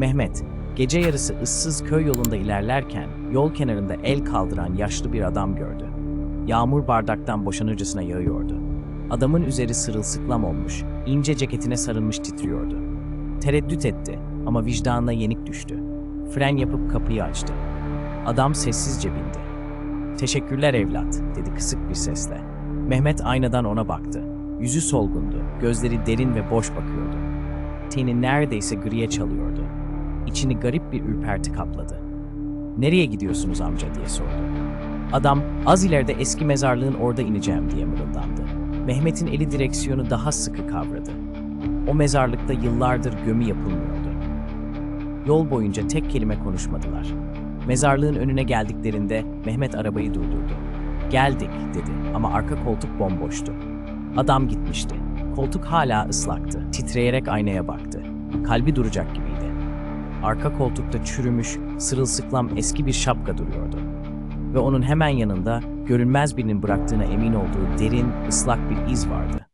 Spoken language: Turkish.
Mehmet, gece yarısı ıssız köy yolunda ilerlerken yol kenarında el kaldıran yaşlı bir adam gördü. Yağmur bardaktan boşanırcasına yağıyordu. Adamın üzeri sırılsıklam olmuş, ince ceketine sarılmış titriyordu. Tereddüt etti ama vicdanına yenik düştü. Fren yapıp kapıyı açtı. Adam sessizce bindi. Teşekkürler evlat, dedi kısık bir sesle. Mehmet aynadan ona baktı. Yüzü solgundu, gözleri derin ve boş bakıyordu. Teni neredeyse griye çalıyordu. İçini garip bir ürperti kapladı. Nereye gidiyorsunuz amca diye sordu. Adam az ileride eski mezarlığın orada ineceğim diye mırıldandı. Mehmet'in eli direksiyonu daha sıkı kavradı. O mezarlıkta yıllardır gömü yapılmıyordu. Yol boyunca tek kelime konuşmadılar. Mezarlığın önüne geldiklerinde Mehmet arabayı durdurdu. Geldik dedi ama arka koltuk bomboştu. Adam gitmişti. Koltuk hala ıslaktı. Titreyerek aynaya baktı. Kalbi duracak gibiydi. Arka koltukta çürümüş, sırılsıklam eski bir şapka duruyordu. Ve onun hemen yanında görünmez birinin bıraktığına emin olduğu derin, ıslak bir iz vardı.